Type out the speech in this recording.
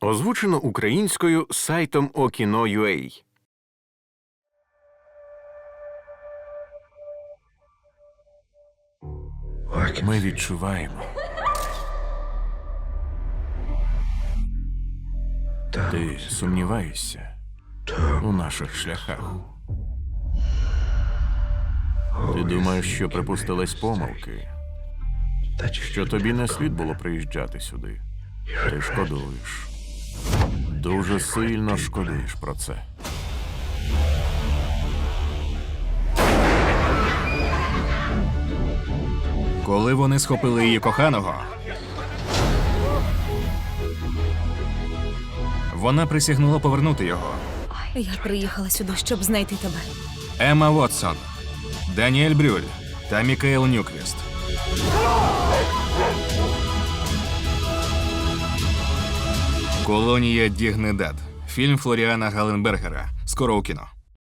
Озвучено українською сайтом Okino.ua Ми відчуваємо. Ти сумніваєшся у наших шляхах. Ти думаєш, що припустилась помилки, що тобі не слід було приїжджати сюди. Ти шкодуєш. Дуже сильно шкодуєш про це. Коли вони схопили її коханого, вона присягнула повернути його. Я приїхала сюди, щоб знайти тебе. Емма Вотсон, Даніель Брюль та Мікаел Нюквіст. Колонія Дігнедад. Фільм Флоріана Галенбергера. Скоро у кіно.